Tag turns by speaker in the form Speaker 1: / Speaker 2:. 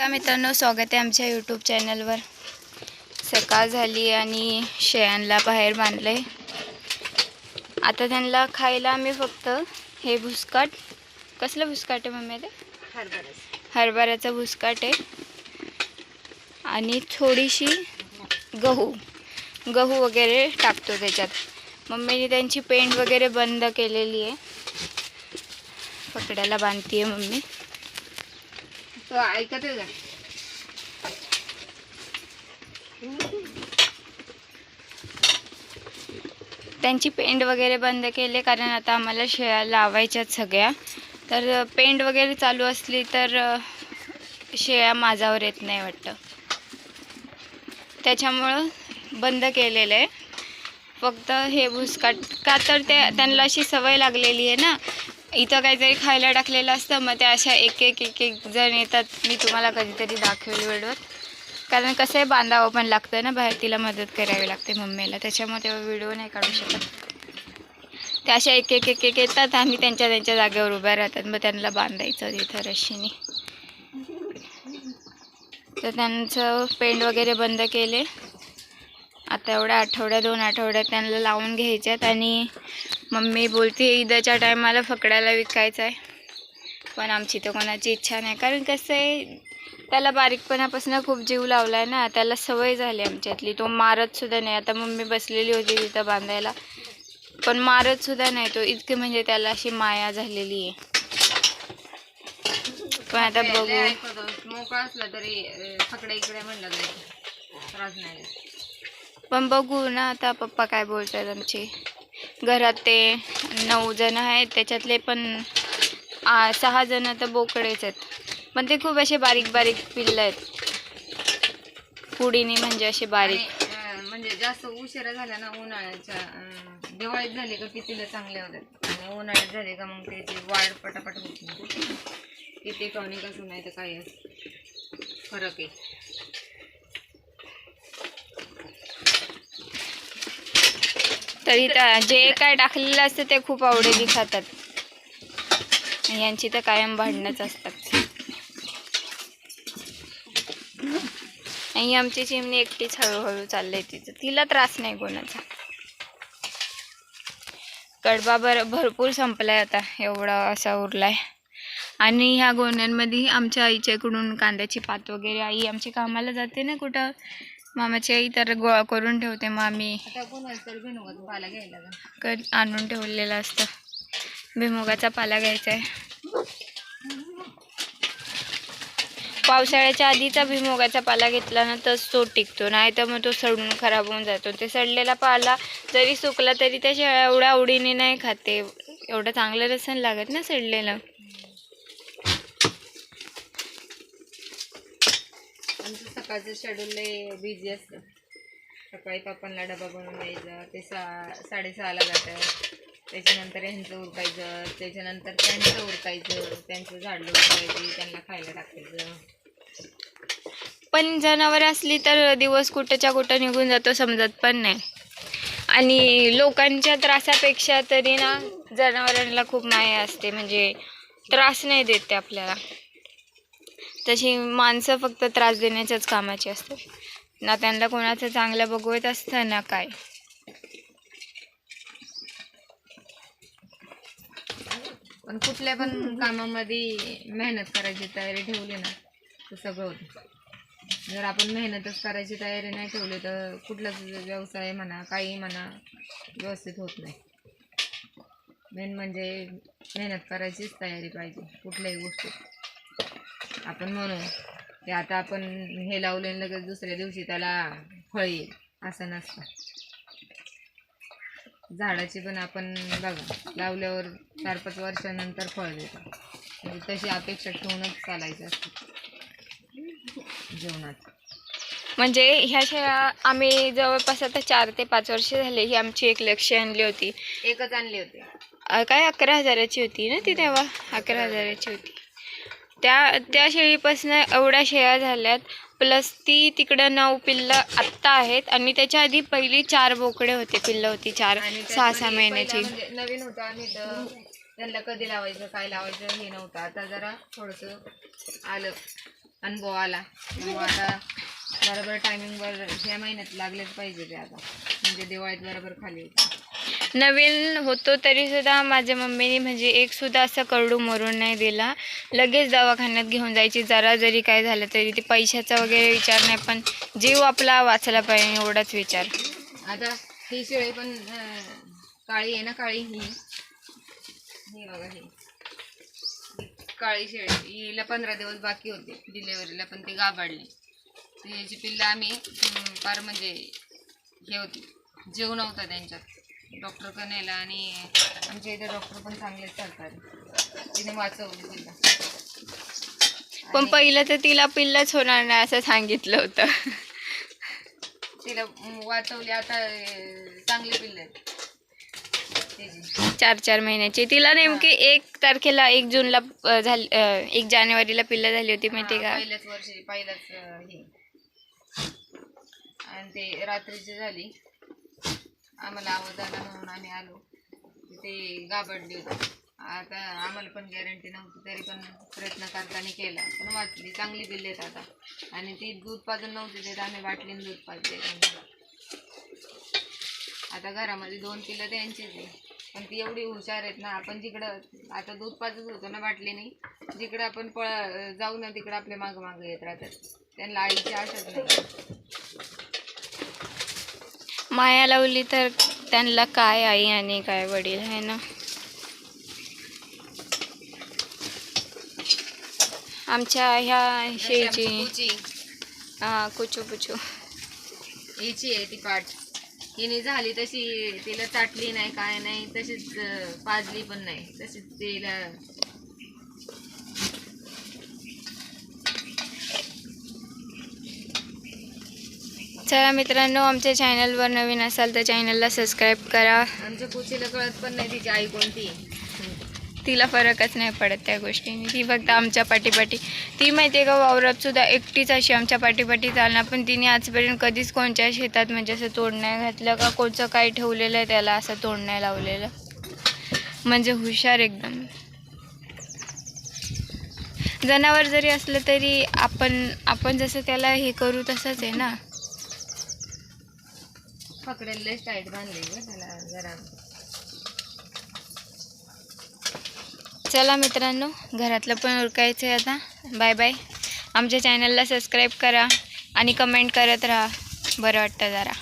Speaker 1: नमस्कार मित्रांनो स्वागत आहे आमच्या यूट्यूब चॅनलवर सकाळ झाली आणि शेळ्यांना बाहेर बांधले आता त्यांना खायला आम्ही फक्त हे भुसकाट. कसलं भुसकाट आहे मम्मी ते? हरभऱ्याचा भुसकाट आहे. आणि थोडीशी गहू. गहू वगैरे टाकतो त्याच्यात. मम्मीने त्यांची पेंट वगैरे बंद केलेली आहे. पकड्याला बांधते मम्मी.
Speaker 2: तो ऐकत आहे का?
Speaker 1: त्यांची पेंट वगैरे बंद केले कारण आता आम्हाला शेळ्या लावायच्यात सगळ्या. तर पेंट वगैरे चालू असली तर शेळ्या माझावर येत नाही वाटतं. त्याच्यामुळं बंद केलेलं आहे. फक्त हे भुसकाट का तर ते त्यांना अशी सवय लागलेली आहे ना इथं काहीतरी खायला टाकलेलं असतं मग ते अशा एक एक एक एक जण येतात. मी तुम्हाला कधीतरी दाखवेल व्हिडिओत. कारण कसं आहे बांधावं पण लागतं ना बाहेर तिला मदत करावी लागते मम्मीला. त्याच्यामुळे तेव्हा व्हिडिओ नाही काढू शकत. ते अशा एक एक एक एक येतात आणि त्यांच्या त्यांच्या जागेवर उभ्या राहतात. मग त्यांना बांधायचं तिथं रशीने तर त्यांचं पेंट वगैरे बंद केले. आता एवढ्या आठवड्या दोन आठवड्यात त्यांना लावून घ्यायच्यात आणि मम्मी बोलते ईदच्या टायमाला फकडायला विकायचं आहे. पण आमची तर कोणाची इच्छा नाही. कारण कसं आहे त्याला बारीकपणापासून खूप जीव लावला आहे ना त्याला सवय झाली आमच्यातली. तो मारत सुद्धा नाही. आता मम्मी बसलेली होती तिथं बांधायला. पण मारत सुद्धा नाही. तो इतके म्हणजे त्याला अशी माया झालेली आहे. पण आता बघू.
Speaker 2: मोकळा असला तरी फकडे इकडे म्हणलं तरी त्रास नाही
Speaker 1: पण बघू ना आता पप्पा काय बोलतात आमचे. घरात ते नऊ जण आहेत त्याच्यातले पण आ, सहा जण तर बोकडेच आहेत. पण ते खूप असे बारीक बारीक पिल्लं आहेत. पुढीने म्हणजे असे बारीक.
Speaker 2: म्हणजे जास्त उशिरा झाला ना उन्हाळ्याच्या दिवाळीत झाली का कितीला चांगले होतात. आणि उन्हाळ्यात झाले का मग त्याची वाढ पटापट होती. नाही किती टॉनिक कसं नाही तर काही फरक आहे.
Speaker 1: तरी त्या- जे काय टाकलेलं असतं ते खूप आवडीने खातात. यांची तर कायम भांडणंच असतात. आणि आमची चिमणी एकटीच हळूहळू चाललंय तिचं. तिला त्रास नाही कोणाचा. कडबा भर भरपूर संपलाय आता. एवढा असा उरलाय. आणि ह्या गोण्यांमध्ये आमच्या आईच्याकडून कांद्याची पात वगैरे आई आमची कामाला जाते ना कुठं? मामाची आई तर गोळा करून ठेवते
Speaker 2: पाला घ्यायला
Speaker 1: कट आणून ठेवलेलं असतं. भुईमुगाचा पाला घ्यायचा आहे. पावसाळ्याच्या आधीचा भुईमुगाचा पाला घेतला ना तर तो टिकतो. नाही तर मग तो सडून खराब होऊन जातो. ते सडलेला पाला जरी सुकला तरी त्या शेळ्या एवढ्या आवडीने नाही खाते एवढं चांगलं रसन लागत ना सडलेलं.
Speaker 2: आमचं सकाळचं शेड्यूल लय बिझी असतं. सकाळी पप्पांना डबा बनवून द्यायचा ते सा साडेसहाला जातं त्याच्यानंतर ह्यांचं उरकायचं त्याच्यानंतर त्यांचं उरकायचं त्यांचं झाड उरकायची त्यांना खायला टाकायचं.
Speaker 1: पण जनावरं असली तर दिवस कुठंच्या कुठं निघून जातो समजत पण नाही. आणि लोकांच्या त्रासापेक्षा तरी ना जनावरांना खूप माया असते म्हणजे त्रास नाही देत ते आपल्याला. तशी माणसं फक्त त्रास देण्याच्याच कामाची असतात. ना त्यांना कोणाचं चांगलं बघवत असतं ना काय.
Speaker 2: पण कुठल्या पण कामामध्ये मेहनत करायची तयारी ठेवली ना तर सगळं होतं. जर आपण मेहनतच करायची तयारी नाही ठेवली तर कुठलाच व्यवसाय म्हणा काही म्हणा व्यवस्थित होत नाही. मेन म्हणजे मेहनत करायचीच तयारी पाहिजे कुठल्याही गोष्टीत. आपण म्हणू की आता आपण हे लावले लगेच दुसऱ्या दिवशी त्याला फळ येईल. असं नसतं. झाडाची पण आपण बघा लावल्यावर चार पाच वर्षानंतर फळ देतं म्हणजे तशी अपेक्षा ठेवूनच चालायचं असतं. जीवनात
Speaker 1: म्हणजे ह्या शेळ्या आम्ही जवळपास आता चार ते पाच वर्ष झाले ही आमची एक लक्ष आणली होती.
Speaker 2: एकच आणले होते.
Speaker 1: काय अकरा हजाराची होती ना ती तेव्हा? अकरा हजाराची होती. त्या त्या शेळीपासून एवढ्या शेळ्या झाल्यात. प्लस ती तिकडं नऊ पिल्लं आत्ता आहेत आणि त्याच्या आधी पहिली चार बोकडे होते पिल्लं होती चार
Speaker 2: आणि
Speaker 1: सहा सहा महिन्याची.
Speaker 2: म्हणजे नवीन होतं आम्ही तर त्यांना कधी लावायचं काय लावायचं हे नव्हतं. आता जरा थोडंसं आलं अनुभव आला. आता बरोबर टायमिंगवर ह्या महिन्यात लागलेच पाहिजे ते आता. म्हणजे दिवाळीत बरोबर खाली
Speaker 1: नवीन होतो तरीसुद्धा माझ्या मम्मीने म्हणजे एकसुद्धा असा असं करडू मरून नाही दिला. लगेच दवाखान्यात घेऊन जायची. जरा जरी काय झालं तरी ते पैशाचा वगैरे विचार नाही पण जीव आपला वाचला पाहिजे एवढाच विचार.
Speaker 2: आता ही शिळे पण काळी आहे ना काळी ही. ही बघा ही. काळी शेळी. हिला पंधरा दिवस बाकी होते डिलेवरीला पण ते गाबाडले तर याची पिल्लं आम्ही फार म्हणजे हे होती. जेव नव्हता त्यांच्यात. डॉक्टरकडे नेला आणि आमच्या इथे डॉक्टर पण चांगलेच चालतात. तिने वाचवली तिला.
Speaker 1: पण पहिलं तर तिला पिल्लच होणार नाही असं सांगितलं होतं.
Speaker 2: तिला वाचवली आता चांगली पिल्लं
Speaker 1: चार चार महिन्याची. तिला नेमकी एक तारखेला एक जूनला झाली एक जानेवारीला पिल्ल झाली होती माहिती का?
Speaker 2: पहिल्याच वर्षी पहिल्याच अं, हे. आणि ते रात्रीची झाली. आम्हाला आवाज आला म्हणून आम्ही आलो. ते गाबडली होती. आता आम्हाला पण गॅरंटी नव्हती तरी पण प्रयत्न करताना केला. पण वाचली चांगली दिली आहेत आता. आणि ती दूध पाजून नव्हती देत आम्ही बाटलीने दूध पाजले आता घरामध्ये दोन पिलं त्यांचीच आहे. पण ती एवढी हुशार आहेत ना आपण जिकडं आता दूध पाजत होतो ना बाटलीने जिकडं आपण पळ जाऊ ना तिकडं आपल्या मागं मागं येत राहतात. त्यांना आईची आशाच नाही.
Speaker 1: माया लावली तर त्यांना काय आई आणि काय वडील आहे ना? आमच्या ह्या शेळीची
Speaker 2: कुची
Speaker 1: हा कुचू पुचू.
Speaker 2: हिची आहे ती पाठ. हिने झाली तशी तिला चाटली नाही काय नाही तशीच पाजली पण नाही. तशीच तिला
Speaker 1: चला मित्रांनो आमच्या चॅनलवर नवीन असाल तर चॅनलला सबस्क्राईब करा.
Speaker 2: आमच्या कुचीला कळत पण नाही तिची आई कोणती.
Speaker 1: तिला फरकच नाही पडत त्या गोष्टीने. ती फक्त आमच्या पाठीपाठी. ती माहिती आहे का वावरात सुद्धा एकटीच अशी आमच्या पाठीपाठी चालणार पण तिने आजपर्यंत कधीच कोणत्या शेतात म्हणजे असं तोड नाही घातलं का कोणचं काय ठेवलेलं आहे त्याला असं तोड नाही लावलेलं. म्हणजे हुशार एकदम. जनावर जरी असलं तरी आपण आपण जसं त्याला हे करू तसंच आहे ना.
Speaker 2: पकडेल टाईट बांधले ग त्याला जरा.
Speaker 1: चला मित्रांनो घरातलं पण उरकायचं आहे आता. बाय बाय आमच्या चॅनलला सबस्क्राईब करा आणि कमेंट करत राहा. बरं वाटतं जरा.